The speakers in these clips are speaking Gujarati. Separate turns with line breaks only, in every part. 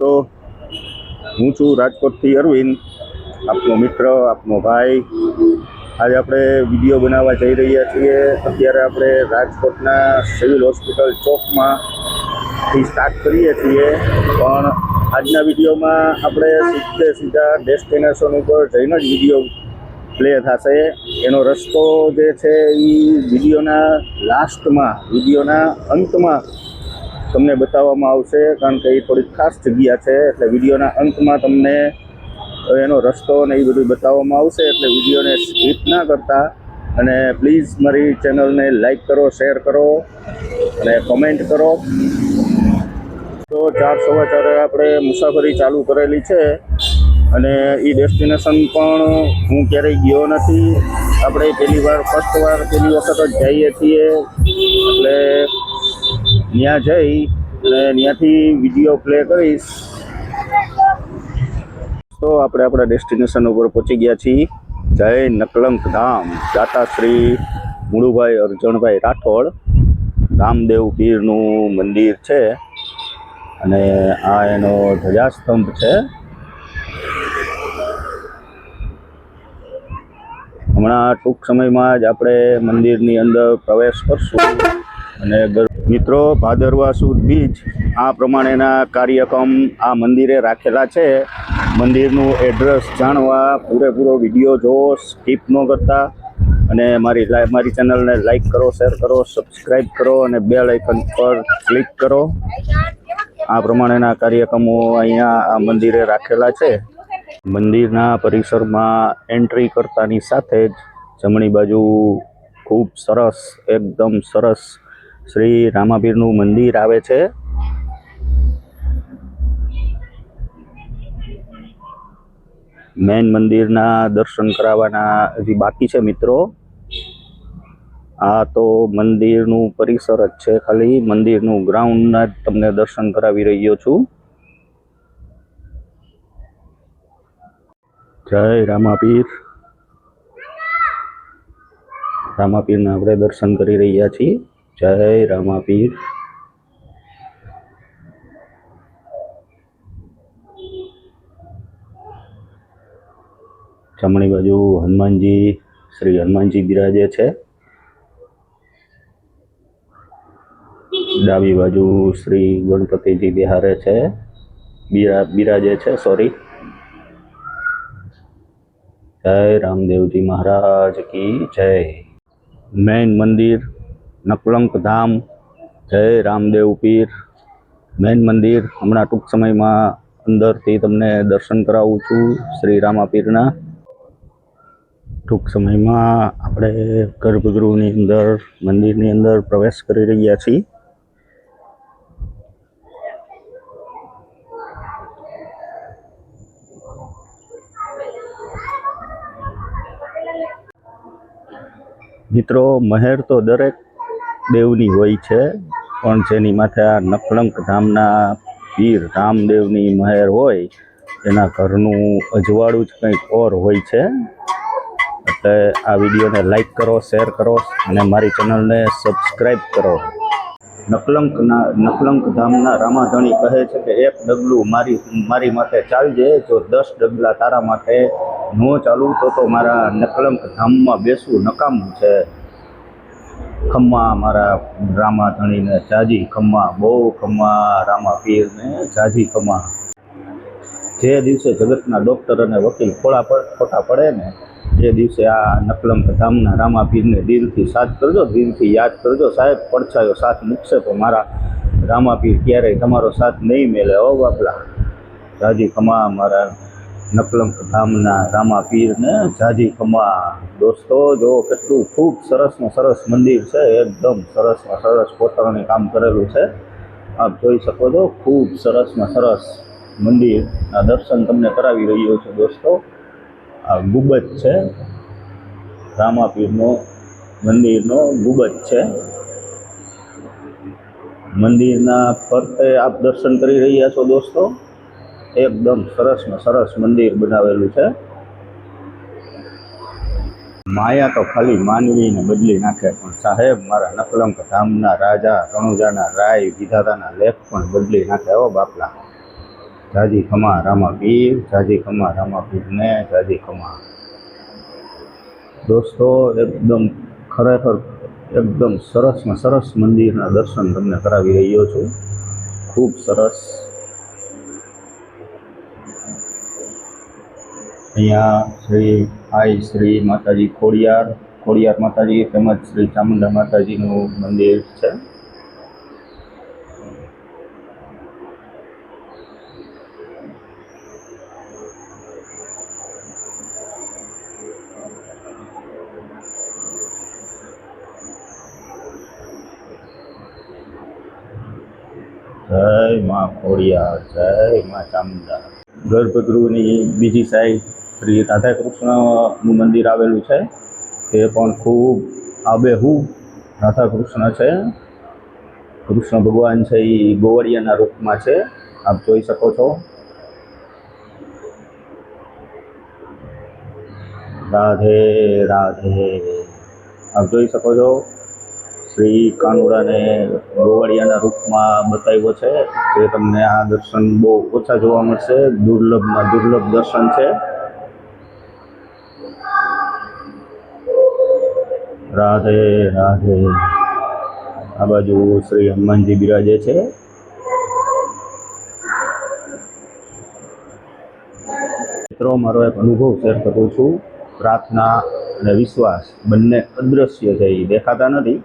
તો હું છું રાજકોટથી અરવિંદ, આપનો મિત્ર, આપનો ભાઈ. આજે આપણે વીડિયો બનાવવા જઈ રહ્યા છીએ. અત્યારે આપણે રાજકોટના સિવિલ હોસ્પિટલ ચોકમાંથી સ્ટાર્ટ કરીએ છીએ. પણ આજના વિડીયોમાં આપણે સીધે સીધા ડેસ્ટિનેશન ઉપર જઈને જ વીડિયો પ્લે થશે. એનો રસ્તો જે છે એ વિડીયોના લાસ્ટમાં વિડીયોના અંતમાં તમને બતાવવામાં આવશે, કારણ કે એ થોડીક ખાસ જગ્યા છે, એટલે વિડીયોના અંતમાં તમને એનો રસ્તો ને એ બધું બતાવવામાં આવશે, એટલે વિડીયોને સ્કીપ ના કરતા. અને પ્લીઝ મારી ચેનલને લાઈક કરો, શેર કરો, અને કોમેન્ટ કરો. તો ચાર સવા ચારે આપણે મુસાફરી ચાલુ કરેલી છે, અને એ ડેસ્ટિનેશન પણ હું ક્યારેય ગયો નથી. આપણે પહેલી વાર, ફર્સ્ટ વાર પહેલી વખત જ જઈએ છીએ, એટલે ત્યાં જઈ અને ત્યાંથી વીડિયો પ્લે કરીશ. તો આપણે આપણા ડેસ્ટિનેશન ઉપર પહોંચી ગયા છીએ. જય નકલંક ધામ. દાતાશ્રી મુળુભાઈ અર્જણભાઈ રાઠોડ. રામદેવ પીરનું મંદિર છે. અને આ એનો ધ્વજાસ્તંભ છે. હમણાં ટૂંક સમયમાં જ આપણે મંદિરની અંદર પ્રવેશ કરશું. અને ગર- મિત્રો, ભાદરવા સુદ બીજ આ પ્રમાણેના કાર્યક્રમ આ મંદિરે રાખેલા છે. મંદિરનું એડ્રેસ જાણવા પૂરેપૂરો વીડિયો જોવો સ્કીપ ન કરતા. અને મારી મારી ચેનલને લાઈક કરો, શેર કરો સબસ્ક્રાઈબ કરો અને બેલ આઇકન પર ક્લિક કરો. આ પ્રમાણેના કાર્યક્રમો અહીંયા આ મંદિરે રાખેલા છે. મંદિરના પરિસરમાં એન્ટ્રી કરતાની સાથે જ જમણી બાજુ ખૂબ સરસ, એકદમ સરસ શ્રી રામાપીરનું મંદિર આવે છે. મેન મંદિરના દર્શન કરાવવાના હજી બાકી છે મિત્રો. આ તો મંદિરનું પરિસર જ છે ખાલી. મંદિરનું ગ્રાઉન્ડના જ તમને દર્શન કરાવી રહ્યો છું. જય રામાપીર. રામાપીરના આપણે દર્શન કરી રહ્યા છીએ. જય રામાપીર. જમણી બાજુ હનુમાનજી, શ્રી હનુમાનજી બિરાજે છે. ડાબી બાજુ શ્રી ગણપતિજી બિહારે છે. બિરા, બિરાજે છે સોરી જય રામદેવજી મહારાજ કી જય. મેન મંદિર નકલંક ધામ, જય રામદેવ પીર, મેન મંદિર. હમણાં ટૂંક સમયમાં અંદરથી તમને દર્શન કરાવું છું શ્રી રામાપીરના. ટૂંક સમયમાં આપણે ગર્ભગૃહની અંદર, મંદિરની અંદર પ્રવેશ કરી રહ્યા છીએ. મિત્રો, મહેર તો દરેક દેવની હોય છે, પણ જેની માથે આ નકલંક ધામના પીર રામદેવની મહેર હોય, એના ઘરનું અજવાળું જ કંઈક ઓર હોય છે. એટલે આ વિડીયોને લાઈક કરો, શેર કરો અને મારી ચેનલને સબસ્ક્રાઈબ કરો. નકલંકના, નકલંક ધામના રામાધણી કહે છે કે એક ડગલું મારી મારી માટે ચાલજે, જો દસ ડગલા તારા માટે ન ચાલું તો તો મારા નકલંક ધામમાં બેસવું નકામું છે. ખમ્મા મારા રામાધણીને જાજી ખમ્મા, બહુ ખમ્મા રામા પીરને જાજી ખમ્મા. જે દિવસે જગતના ડૉક્ટર અને વકીલ ખોળા પર, ખોટા પડે ને, જે દિવસે આ નકલમ ધામના રામાપીરને દિલથી સાથ કરજો, દિલથી યાદ કરજો, સાહેબ, પડછાયો સાથ મૂકશે તો મારા રામાપીર ક્યારેય તમારો સાથ નહીં મેલે. ઓ બાપલા. જાજી ખમા મારા નકલંક ધામના રામાપીરને જાજી ખમા. દોસ્તો, જો કેટલું ખૂબ સરસમાં સરસ મંદિર છે, એકદમ સરસ સરસ કોતરણી કામ કરેલું છે. આપ જોઈ શકો છો, ખૂબ સરસ ને સરસ મંદિરના દર્શન તમને કરાવી રહ્યો છે દોસ્તો. આ ગુબજ છે. રામાપીરનો મંદિરનો ગુબજ છે. મંદિરના ફરતે આપ દર્શન કરી રહ્યા છો દોસ્તો? એકદમ સરસ ને સરસ મંદિર બનાવેલું છે. માયા તો ખાલી માનવીને બદલી નાખે, પણ સાહેબ મારા નકલંક ધામના રાજા, રણુજાના રાય, વિધાતાના લેખ પણ બદલી નાખે હો બાપલા. જાજી ખમા રામા પીર, જાજી ખમા રામા પીરને જાજી ખમા. દોસ્તો, એકદમ ખરેખર એકદમ સરસમાં સરસ મંદિરના દર્શન તમને કરાવી રહ્યો છું. ખૂબ સરસ. અહીંયા શ્રી આઈ શ્રી માતાજી ખોડિયાર ખોડિયાર માતાજી તેમજ શ્રી ચામુંડા માતાજીનું મંદિર છે. જય માં ખોડિયાર, જય માં ચામુંડા. ગર્ભગૃહની બીજી સાઈડ શ્રી રાધાકૃષ્ણનું મંદિર આવેલું છે. તે પણ ખૂબ આબેહૂબ રાધાકૃષ્ણ છે. કૃષ્ણ ભગવાન છે એ ગોવળિયાના રૂપમાં છે. આપ જોઈ શકો છો. રાધે રાધે. આપ જોઈ શકો છો. શ્રી કાનુડાને ગોવાળિયાના રૂપમાં બતાવ્યો છે. જે તમને આ દર્શન બહુ ઓછા જોવા મળશે. દુર્લભમાં દુર્લભ દર્શન છે. રાધે રાધે. આ બાજુ શ્રી હનુમાનજી બિરાજે છે. મિત્રો, મારો એક અનુભવ શેર કરું છું. પ્રાર્થના અને વિશ્વાસ બંને અદૃશ્ય છે, એ દેખાતા નથી.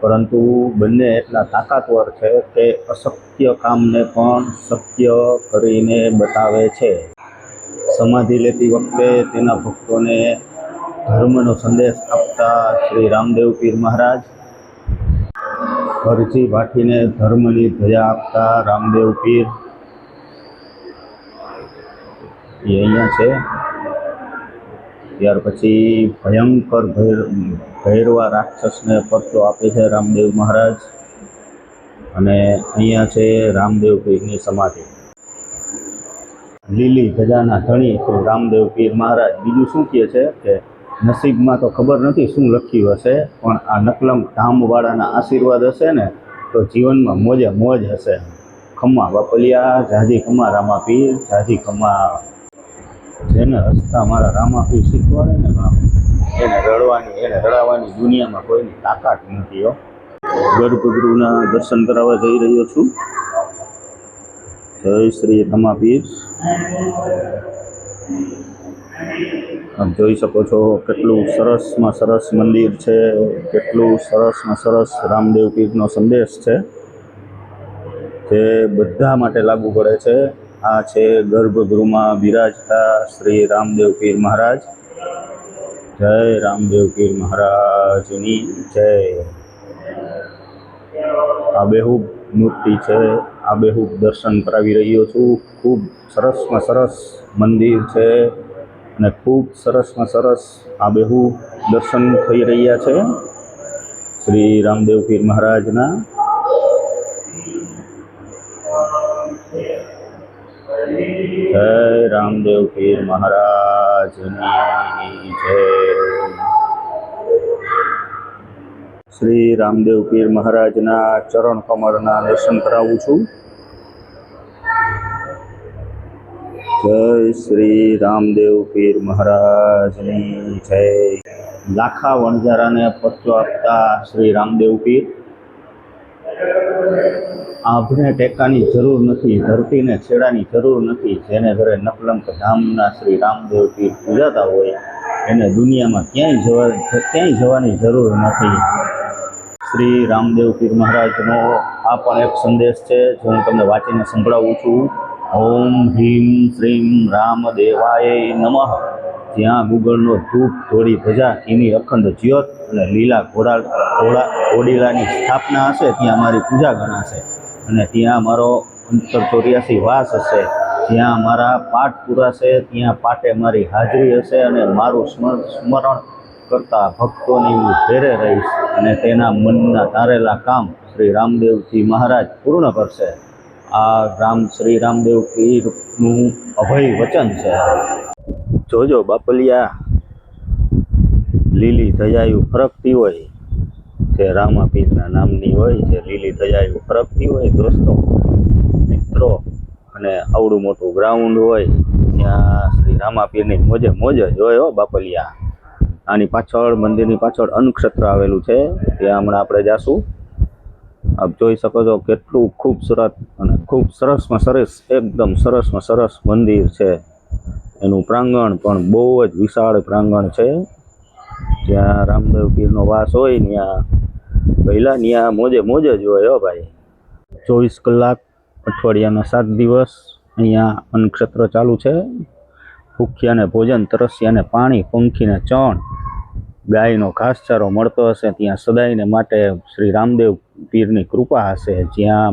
પરંતુ બંને એટલા તાકાતવર છે કે અશક્ય કામને પણ શક્ય કરીને બતાવે છે. સમાધિ લેતી વખતે તેના ભક્તોને ધર્મનો સંદેશ આપતા શ્રી રામદેવ પીર મહારાજ. અરજી ભાટીને ધર્મની ધજા આપતા રામદેવ પીર. એ અહીંયા છે. ત્યાર પછી ભયંકર ભૈરવા રાક્ષસને પરચો આપે છે રામદેવ મહારાજ. અને અહીંયા છે રામદેવ પીરની સમાધિ. લીલી ધજાના ધણી શ્રી રામદેવ પીર મહારાજ. બીજું શું કહે છે કે નસીબમાં તો ખબર નથી શું લખ્યું હશે, પણ આ નકલમ ધામવાળાના આશીર્વાદ હશે ને, તો જીવનમાં મોજે મોજ હશે. ખમ્મા બાપલિયા જાજી ખમ્મા રામાપી જાજી ખમ્મા જેને હસતા મારા રામાપીર શીખવાડે ને એને રડવાની, એને રડાવવાની દુનિયામાં કોઈની તાકાત નથી હો. ગર્ભગૃહના દર્શન કરાવવા જઈ રહ્યો છું. જય શ્રી રમાપીર. આપ જોઈ શકો છો કેટલું સરસમાં સરસ મંદિર છે, કેટલું સરસમાં સરસ રામદેવ પીરનો સંદેશ છે, જે બધા માટે લાગુ પડે છે. આ છે ગર્ભગૃહમાં બિરાજતા શ્રી રામદેવ પીર મહારાજ. જય રામદેવ પીર મહારાજની જય. આબેહૂબ મૂર્તિ છે આબેહૂબ દર્શન કરાવી રહ્યો છું. ખૂબ સરસમાં સરસ મંદિર છે. અને ખૂબ સરસમાં સરસ આબેહૂબ દર્શન થઈ રહ્યા છે. શ્રી રામદેવ પીર મહારાજના. જય રામદેવ પીર મહારાજની જય. શ્રી રામદેવ પીર મહારાજના ચરણ કમળના દર્શન કરાવું છું. જય શ્રી રામદેવ પીર મહારાજની જય. લાખા વણઝારાને પત્તો આપતા શ્રી રામદેવ પીર. આભને ટેકાની જરૂર નથી, ધરતીને છેડાની જરૂર નથી. જેને ઘરે નકલંક ધામના શ્રી રામદેવ પીર પૂજાતા હોય, એને દુનિયામાં ક્યાંય જવા, ક્યાંય જવાની જરૂર નથી. શ્રી રામદેવ પીર મહારાજનો આ પણ એક સંદેશ છે, જે હું તમને વાંચીને સંભળાવું છું. ઓમ હ્રીમ શ્રીમ રામદેવાય નમઃ. જ્યાં ગુગળનો ધૂપ ધોળી ધજા, એની અખંડ જ્યોત અને લીલા ઘોડા ઘોડા ઘોડીલાની સ્થાપના હશે, ત્યાં મારી પૂજા ગણાશે. અને ત્યાં મારો અંતર ચોર્યાસી વાસ હશે. જ્યાં મારા પાઠ પુરાશે ત્યાં પાટે મારી હાજરી હશે અને મારું સ્મર- સ્મરણ કરતા ભક્તોની હું ઘેરે રહીશ અને તેના મનના તારેલા કામ શ્રી રામદેવજી મહારાજ પૂર્ણ કરશે. આ રામ શ્રી રામદેવ પીરનું અભય વચન છે. જોજો બાપલિયા, લીલી ધજાયું ફરકતી હોય. જે રામા પીરના નામની હોય, જે લીલી ધજાયું ફરકતી હોય, દોસ્તો, મિત્રો, અને આવડું મોટું ગ્રાઉન્ડ હોય, ત્યાં શ્રી રામાપીરની મોજે મોજ જ હો બાપલિયા. આની પાછળ, મંદિરની પાછળ અન્નક્ષેત્ર આવેલું છે. ત્યાં હમણાં આપણે જાશું. આપ જોઈ શકો છો કેટલું ખૂબસૂરત અને ખૂબ સરસમાં સરસ, એકદમ સરસમાં સરસ મંદિર છે. એનું પ્રાંગણ પણ બહુ જ વિશાળ પ્રાંગણ છે. જ્યાં રામદેવ પીરનો વાસ હોય ત્યાં પહેલાં ત્યાં મોજે મોજે જ હોય, હો ભાઈ. ચોવીસ કલાક અઠવાડિયાના સાત દિવસ અહીંયા અન્નક્ષેત્ર ચાલુ છે. ભૂખ્યાને ભોજન, તરસ્યાને પાણી, પંખીને ચણ, ગાયનો ઘાસચારો મળતો હશે. ત્યાં સદાયને માટે શ્રી રામદેવ પીરની કૃપા હશે. જ્યાં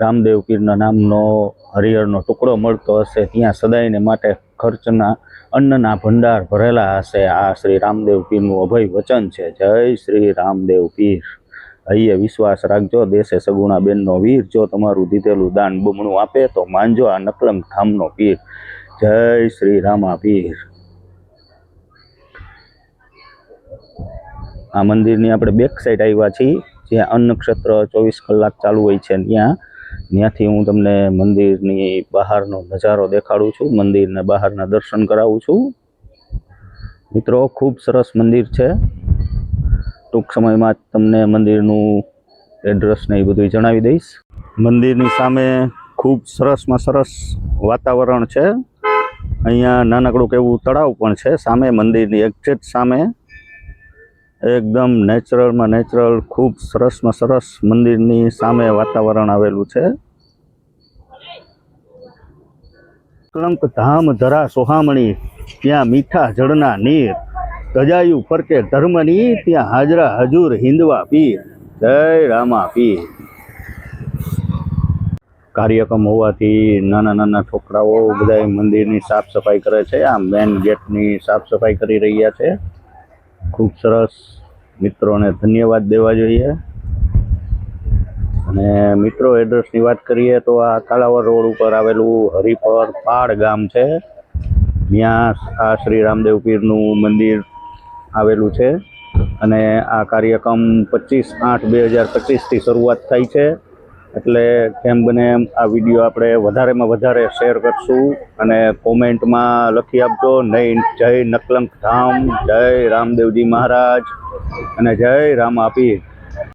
રામદેવ પીરના નામનો હરિહરનો ટુકડો મળતો હશે, ત્યાં સદાયને માટે ખર્ચના અન્નના ભંડાર ભરેલા હશે. આ શ્રી રામદેવ પીરનું અભય વચન છે. જય શ્રી રામદેવ પીર. હૈયે વિશ્વાસ રાખજો, દેશે સગુણા બેનનો વીર. જો તમારું દીધેલું દાન બમણું આપે, તો માનજો આ નકલંક ધામનો પીર. જય શ્રી રામા પીર. આ મંદિરની આપણે બેક સાઈડ આવ્યા છીએ, જ્યાં અન્ન ક્ષેત્ર ચોવીસ કલાક ચાલુ હોય છે. ત્યાં ત્યાંથી હું તમને મંદિરની બહારનો નજારો દેખાડું છું, મંદિરના બહારના દર્શન કરાવું છું. મિત્રો, ખૂબ સરસ મંદિર છે. ટૂંક સમયમાં જ તમને મંદિરનું એડ્રેસ ને એ બધું જણાવી દઈશ. મંદિરની સામે ખૂબ સરસમાં સરસ વાતાવરણ છે. અહીંયા નાનકડું કેવું તળાવ પણ છે. સામે મંદિરની એક્ઝેક્ટ સામે એકદમ નેચરલમાં નેચરલ, ખૂબ સરસમાં સરસ મંદિરની સામે વાતાવરણ આવેલું છે. કલંક, ધામ, ધરા, સોહામણી, ત્યાં મીઠા જળના નીર, ગજાયું ફરકે ધર્મની, ત્યાં હાજરા હજુર હિંદવા પીર. જય રામા પીર. કાર્યક્રમ હોવાથી નાના નાના છોકરાઓ બધા મંદિરની સાફ સફાઈ કરે છે. આ મેન ગેટની સાફ સફાઈ કરી રહ્યા છે. ખૂબ સરસ મિત્રોને ધન્યવાદ દેવા જોઈએ. અને મિત્રો એડ્રેસની વાત કરીએ તો આ કાલાવર રોડ ઉપર આવેલું હરિપર પાડ ગામ છે. ત્યાં આ શ્રી રામદેવ પીરનું મંદિર આવેલું છે. અને આ કાર્યક્રમ પચીસ આઠ બે હજાર પચીસથી શરૂઆત થઈ છે. એટલે કેમ બને એમ આ વીડિયો આપણે વધારેમાં વધારે શેર કરશું અને કોમેન્ટમાં લખી આપજો. નહીં, જય નકલંક ધામ, જય રામદેવજી મહારાજ અને જય રામ આપીર.